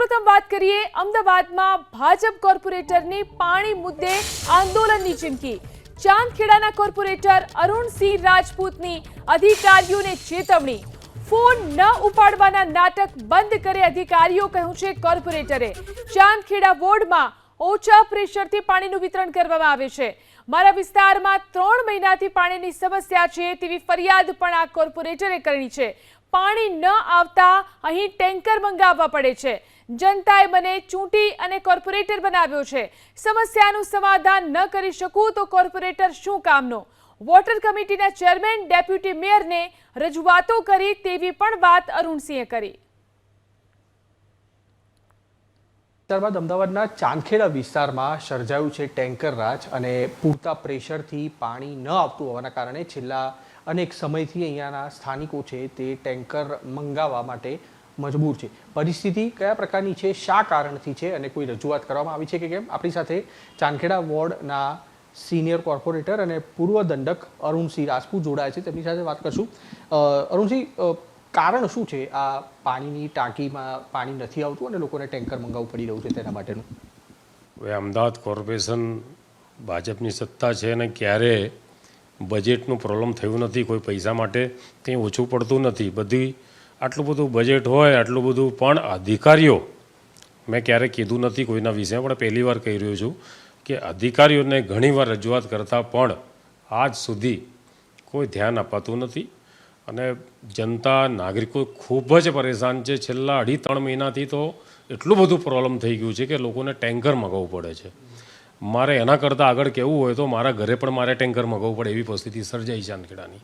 સૌપ્રથમ વાત કરીએ અમદાવાદમાં ભાજપ કોર્પોરેટરની પાણી મુદ્દે આંદોલનની ચીમકી. ચાંદખેડાના કોર્પોરેટર અરુણસિંહ રાજપૂતની અધિકારીઓને ચેતવણી. ફોન ન ઉપાડવાના નાટક બંધ કરે અધિકારીઓ કહ્યું છે કોર્પોરેટરે. ચાંદખેડા વોર્ડમાં ઓછા પ્રેશરથી પાણીનું વિતરણ કરવામાં આવે છે. મારા વિસ્તારમાં ત્રણ મહિનાથી પાણીની સમસ્યા છે તેવી ફરિયાદ પણ આ કોર્પોરેટરે કરી છે. પાણી ન આવતા અહીં ટેન્કર મંગાવવા પડે છે. જનતાએ મને ચૂંટી અને કોર્પોરેટર બનાવ્યો છે. સમસ્યાનું સમાધાન ન કરી શકું તો કોર્પોરેટર શું કામનો? વોટર કમિટીના ચેરમેન, ડેપ્યુટી મેયરને રજૂઆતો કરી તેવી પણ વાત અરુણસિંહે કરી. ત્યારબાદ અમદાવાદના ચાંખેડા વિસ્તારમાં સર્જાયું છે ટેન્કર રાજ અને પૂરતા પ્રેશરથી પાણી ન આવતું હોવાના કારણે છેલ્લા અનેક સમયથી અહીંયાના સ્થાનિકો છે તે ટેન્કર મંગાવવા માટે મજબૂર છે. પરિસ્થિતિ કયા પ્રકારની છે? શા કારણથી છે? અને કોઈ રજૂઆત કરવામાં આવી છે કે કેમ? આપણી સાથે ચાંદખેડા વોર્ડના સિનિયર કોર્પોરેટર અને પૂર્વ દંડક અરુણસિંહ રાજપૂત જોડાયા છે. તેમની સાથે વાત કરશું. અરુણસિંહ કારણ શું છે? આ પાણીની ટાંકીમાં પાણી નથી આવતું અને લોકોને ટેન્કર મંગાવવું પડી રહ્યું છે તેના માટેનું? હવે અમદાવાદ કોર્પોરેશન ભાજપની સત્તા છે અને ક્યારે બજેટનું પ્રોબ્લેમ થયું નથી, કોઈ પૈસા માટે કંઈ ઓછું પડતું નથી. બધી આટલું બધું બજેટ હોય, આટલું બધું, પણ અધિકારીઓ, મેં ક્યારેય કીધું નથી કોઈના વિશે, પણ પહેલી વાર કહી રહ્યો છું કે અધિકારીઓને ઘણીવાર રજૂઆત કરતાં પણ આજ સુધી કોઈ ધ્યાન અપાતું નથી. અને જનતા, નાગરિકો ખૂબ જ પરેશાન છે. છેલ્લા અઢી ત્રણ મહિનાથી તો એટલું બધું પ્રોબ્લેમ થઈ ગયું છે કે લોકોને ટેન્કર મગાવવું પડે છે. મારે એના કરતાં આગળ કહેવું હોય તો મારા ઘરે પણ મારે ટેન્કર મગાવવું પડે એવી પરિસ્થિતિ સર્જાઈ ચાંદખેડાની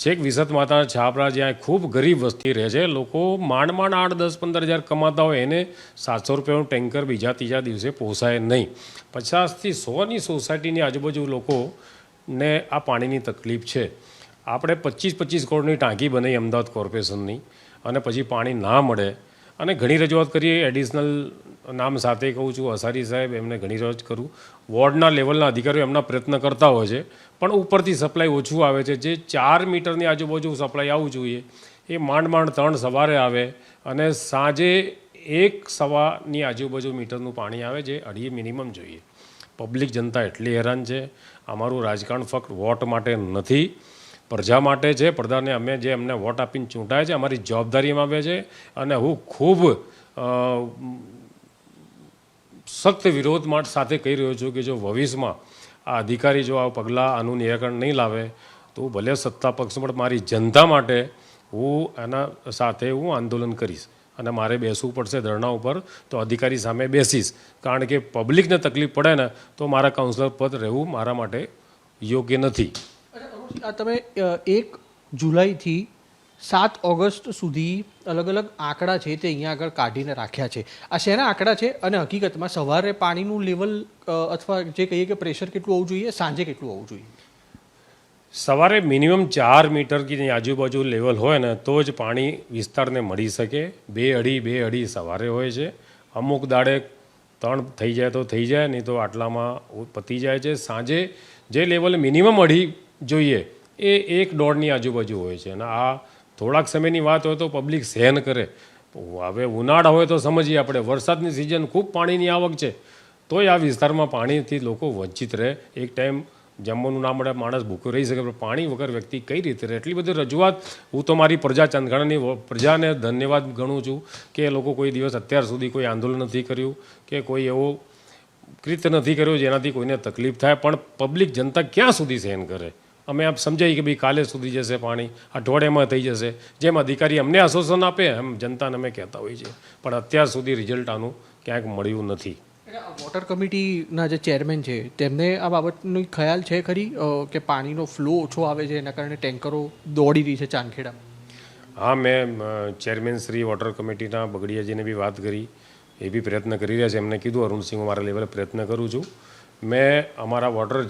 છેક વિસત માતા છાપરા જ્યાં ખૂબ ગરીબ વસ્તી રહે છે, લોકો માંડ માંડ આઠ, દસ, પંદર હજાર કમાતા હોય, એને સાતસો રૂપિયાનું ટેન્કર બીજા ત્રીજા દિવસે પોસાય નહીં. પચાસથી સોની સોસાયટીની આજુબાજુ લોકોને આ પાણીની તકલીફ છે. આપણે પચીસ પચીસ કરોડની ટાંકી બનાવી અમદાવાદ કોર્પોરેશનની અને પછી પાણી ના મળે અને ઘણી રજૂઆત કરીએ એડિશનલ નામ સાથે કહું છું, અસારી સાહેબ એમને ઘણી રજૂઆત કરું. વોર્ડના લેવલના અધિકારીઓ એમના પ્રયત્ન કરતા હોય છે, પણ ઉપરથી સપ્લાય ઓછું આવે છે. જે ચાર મીટરની આજુબાજુ સપ્લાય આવવું જોઈએ, એ માંડ માંડ ત્રણ સવારે આવે અને સાંજે એક સવાની આજુબાજુ મીટરનું પાણી આવે, જે અઢી મિનિમમ જોઈએ. પબ્લિક જનતા એટલી હેરાન છે. અમારું રાજકારણ ફક્ત વોટ માટે નથી. પ્રજા માટે છે, પ્રજાને અમે જે અમને વોટ આપીને ચૂંટાય છે, અમારી જવાબદારીમાં આવે છે. અને હું ખૂબ સખ્ત વિરોધ માટે સાથે કહી રહ્યો છું કે જો ભવિષ્યમાં આ અધિકારી જો આ પગલાં આનું નિરાકરણ નહીં લાવે, તો ભલે સત્તા પક્ષ પણ મારી જનતા માટે હું એના સાથે હું આંદોલન કરીશ અને મારે બેસવું પડશે ધરણા ઉપર, તો અધિકારી સામે બેસીશ. કારણ કે પબ્લિકને તકલીફ પડે ને, તો મારા કાઉન્સિલર પદ રહેવું મારા માટે યોગ્ય નથી. આ તમે એક જુલાઈથી સાત ઓગસ્ટ સુધી અલગ અલગ આંકડા છે તે અહીંયા આગળ કાઢીને રાખ્યા છે. આ શેના આંકડા છે? અને હકીકતમાં સવારે પાણીનું લેવલ અથવા જે કહીએ કે પ્રેશર કેટલું હોવું જોઈએ, સાંજે કેટલું હોવું જોઈએ? સવારે મિનિમમ ચાર મીટર કે આજુબાજુ લેવલ હોય ને, તો જ પાણી વિસ્તારને મળી શકે. બે અઢી બે અઢી સવારે હોય છે. અમુક દાડે ત્રણ થઈ જાય તો થઈ જાય, નહીં તો આટલામાં પતી જાય છે. સાંજે જે લેવલ મિનિમમ અઢી જોઈએ, એ એક દોઢની આજુબાજુ હોય છે. અને આ થોડાક સમયની વાત હોય તો પબ્લિક સહન કરે. હવે ઉનાળા હોય તો સમજીએ આપણે, વરસાદની સિઝન ખૂબ પાણીની આવક છે. તોય આ વિસ્તારમાં પાણીથી લોકો વંચિત રહે. એક ટાઈમ જમવાનું ના મળે, માણસ ભૂખ્યો રહી શકે, પણ પાણી વગર વ્યક્તિ કઈ રીતે રહે? એટલી બધી રજૂઆત હું તો મારી પ્રજા ચંદગણની પ્રજાને ધન્યવાદ ગણું છું કે એ લોકો કોઈ દિવસ અત્યાર સુધી કોઈ આંદોલન નથી કર્યું કે કોઈ એવો કૃત્ય નથી કર્યો જેનાથી કોઈને તકલીફ થાય. પણ પબ્લિક જનતા ક્યાં સુધી સહન કરે? અમે આપ સમજાય કે ભાઈ કાલે સુધી જશે પાણી અઠવાડિયામાં થઈ જશે. જેમ અધિકારી અમને આશ્વાસન આપે એમ જનતાને અમે કહેતા હોઈએ છીએ. પણ અત્યાર સુધી રિઝલ્ટ આનું ક્યાંક મળ્યું નથી. વોટર કમિટીના જે ચેરમેન છે તેમને આ બાબતનો ખ્યાલ છે ખરી? કે પાણીનો ફ્લો ઓછો આવે છે એના કારણે ટેન્કરો દોડી રહી છે ચાંદખેડામાં? હા મેં ચેરમેન શ્રી વોટર કમિટીના બગડિયાજીને બી વાત કરી. એ બી પ્રયત્ન કરી રહ્યા છે. એમને કીધું અરુણસિંહ હું મારા લેવલે પ્રયત્ન કરું છું. મેં અમારા વોટર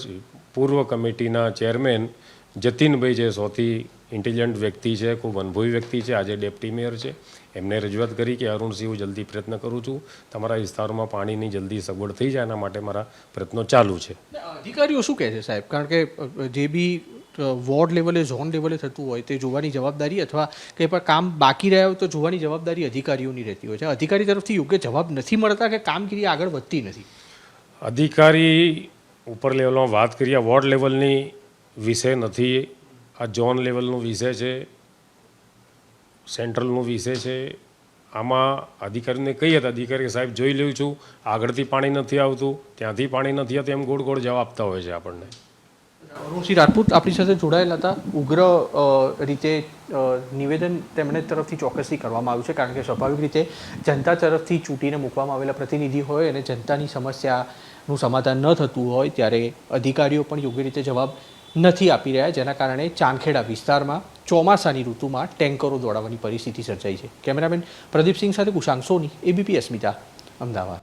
પૂર્વ કમિટીના ચેરમેન જતીનભાઈ જે સૌથી ઇન્ટેલિજન્ટ વ્યક્તિ છે ખૂબ અનુભવી વ્યક્તિ છે આજે ડેપ્ટી મેયર છે. એમને રજૂઆત કરી કે અરુણસિંહ હું જલ્દી પ્રયત્ન કરું છું. તમારા વિસ્તારોમાં પાણીની જલ્દી સગવડ થઈ જાય એના માટે મારા પ્રયત્નો ચાલુ છે. અધિકારીઓ શું કહે છે સાહેબ? કારણ કે જે બી વોર્ડ લેવલે ઝોન લેવલે થતું હોય તે જોવાની જવાબદારી અથવા કંઈ પણ કામ બાકી રહ્યા હોય તો જોવાની જવાબદારી અધિકારીઓની રહેતી હોય છે. અધિકારી તરફથી યોગ્ય જવાબ નથી મળતા કે કામગીરી આગળ વધતી નથી. અધિકારી ઉપર લેવલમાં વાત કરીએ વોર્ડ લેવલની વિષય નથી. આ ઝોન લેવલનો વિષય છે સેન્ટ્રલનો વિષય છે. આમાં અધિકારીને કહીએ તો અધિકારી સાહેબ, જોઈ લઉં છું, આગળથી પાણી નથી આવતું, ત્યાંથી પાણી નથી આવતું. એમ ગોળ ગોળ જવાબ આપતા હોય છે આપણને. અરુણસિંહ રાજપૂત આપણી સાથે જોડાયેલા હતા. ઉગ્ર રીતે નિવેદન તેમણે તરફથી ચોક્કસથી કરવામાં આવ્યું છે, કારણ કે સ્વાભાવિક રીતે જનતા તરફથી ચૂંટીને મૂકવામાં આવેલા પ્રતિનિધિ હોય અને જનતાની સમસ્યાનું સમાધાન ન થતું હોય ત્યારે અધિકારીઓ પણ યોગ્ય રીતે જવાબ નથી આપી રહ્યા, જેના કારણે ચાંદખેડા વિસ્તારમાં ચોમાસાની ઋતુમાં ટેન્કરો દોડાવવાની પરિસ્થિતિ સર્જાઈ છે. કેમેરામેન પ્રદીપસિંહ સાથે કુશાંક સોની એબીપી અસ્મિતા અમદાવાદ.